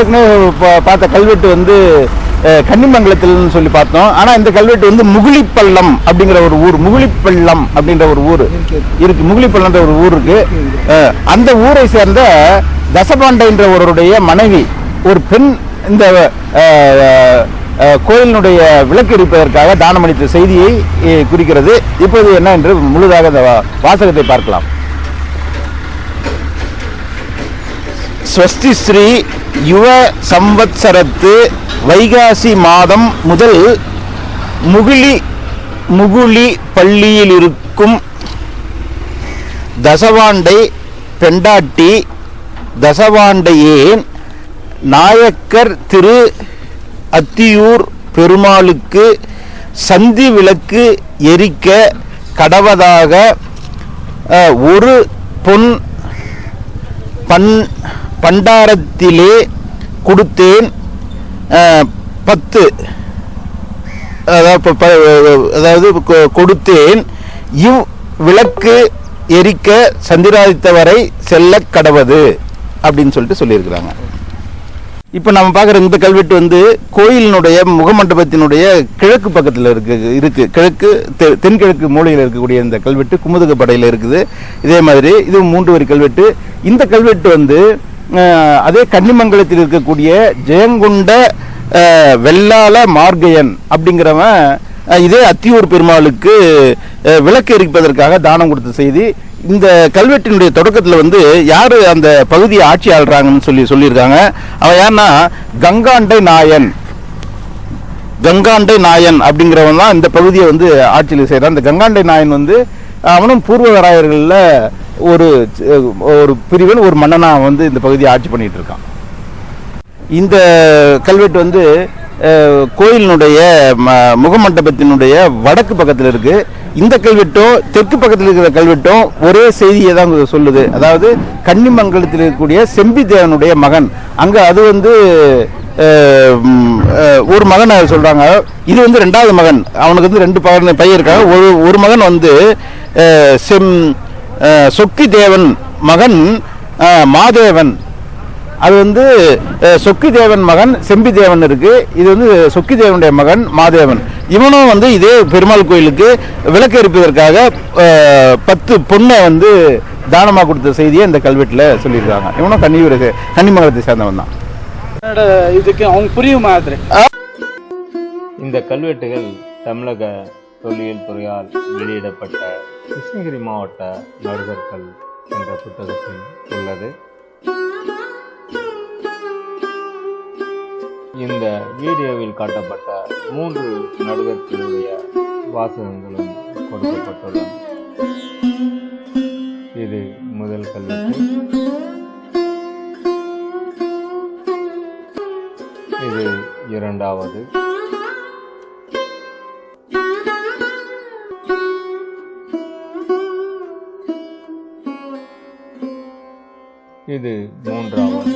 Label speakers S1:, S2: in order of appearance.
S1: ஏற்கனவே பார்த்த கல்வெட்டு வந்து கன்னிமங்கலத்தில்னு சொல்லி பார்த்தோம். ஆனால் இந்த கல்வெட்டு வந்து முகுளிப்பள்ளம் அப்படிங்கிற ஒரு ஊர் முகுளிப்பள்ளம் அப்படின்ற ஒரு ஊர் இருக்கு. முகுளிப்பள்ளம்ன்ற ஒரு ஊர் இருக்கு. அந்த ஊரை சேர்ந்த தசபாண்டைன்ற ஒருவருடைய மனைவி ஒரு பெண் இந்த கோயிலினுடைய விளக்கு எரிப்பதற்காக தானமளித்த செய்தியை குறிக்கிறது. இப்போது என்ன என்று முழுதாக இந்த வாசகத்தை பார்க்கலாம். ஸ்வஸ்தி ஸ்ரீ யுவ சம்வத்சரத்து வைகாசி மாதம் முதல் முகிலி முகுலி பள்ளியில் இருக்கும் தசவாண்டை பெண்டாட்டி தசவாண்டையேன் நாயக்கர் திரு அத்தியூர் பெருமாளுக்கு சந்தி விளக்கு எரிக்க கடவதாக ஒரு பொன் பன் பண்டாரத்திலே கொடுத்தேன் பத்து. அதாவது அதாவது கொ- கொடுத்தேன். இவ் விளக்கு எரிக்க சந்திராதித்தவரை செல்ல கடவது அப்படின்னு சொல்லிட்டு சொல்லியிருக்கிறாங்க. இப்போ நம்ம பார்க்குற இந்த கல்வெட்டு வந்து கோயிலினுடைய முகமண்டபத்தினுடைய கிழக்கு பக்கத்தில் இருக்கு இருக்கு. கிழக்கு தெ- தென்கிழக்கு மூலையில் இருக்கக்கூடிய இந்த கல்வெட்டு குமுதுகப்படையில் இருக்குது. இதே மாதிரி இது மூன்று வரி கல்வெட்டு. இந்த கல்வெட்டு வந்து அதே கன்னிமங்கலத்தில் இருக்கக்கூடிய ஜெயங்குண்ட வெள்ளால வெள்ளாள மார்கையன் அப்படிங்கிறவன் இதே அத்தியூர் பெருமாளுக்கு விளக்கு எரிப்பதற்காக தானம் கொடுத்த செய்தி. இந்த கல்வெட்டினுடைய தொடக்கத்தில் வந்து யார் அந்த பகுதியை ஆட்சி ஆள்றாங்கன்னு சொல்லி சொல்லியிருக்காங்க. அவன் யாருன்னா கங்காண்டை நாயன். கங்காண்டை நாயன் அப்படிங்கிறவன் தான் இந்த பகுதியை வந்து ஆட்சியில் செய்கிறான் இந்த கங்காண்டை நாயன் வந்து அவனும் பூர்வகராயர்களில் ஒரு ஒரு பிரிவில் ஒரு மன்னனாக வந்து இந்த பகுதியை ஆட்சி பண்ணிட்டு இருக்கான். இந்த கல்வெட்டு வந்து கோயிலினுடைய ம- முகமண்டபத்தினுடைய வடக்கு பக்கத்தில் இருக்கு. இந்த கல்வெட்டும் தெற்கு பக்கத்தில் இருக்கிற கல்வெட்டும் ஒரே செய்தியை தான் சொல்லுது. அதாவது கன்னிமங்கலத்தில் இருக்கக்கூடிய செம்பிதேவனுடைய மகன். அங்கே அது வந்து ஒரு மகனை சொல்கிறாங்க இது வந்து ரெண்டாவது மகன். அவனுக்கு வந்து ரெண்டு பகன் பையன் இருக்காங்க. ஒரு ஒரு மகன் வந்து செம் சொக்கி தேவன் மகன் மாதேவன். அது வந்து சொக்கி தேவன் மகன் செம்பி தேவன் இருக்கு. இது வந்து சொக்கி தேவனுடைய மகன் மாதேவன். இவனும் வந்து இதே பெருமாள் கோயிலுக்கு விளக்கு எரிப்பதற்காக பத்து பொண்ணை வந்து தானமாக கொடுத்த செய்தியை இந்த கல்வெட்டில் சொல்லியிருக்காங்க. இவனும் கன்னியூர் கன்னிமங்கலத்தை சேர்ந்தவன் தான்.
S2: இதுக்கு அவங்க புரியும் மாதிரி.
S3: இந்த கல்வெட்டுகள் தமிழக தொல்லியல் துறையால் வெளியிடப்பட்ட கிருஷ்ணகிரி மாவட்ட நடுகர்கள் என்ற புத்தகத்தில் உள்ளது. இந்த வீடியோவில் காட்டப்பட்ட மூன்று நடுகர்களுடைய வாசகங்களும் கொடுக்கப்பட்டுள்ளன. இது முதல் கல்வெட்டு. இது இரண்டாவது. இது மூன்றாவது.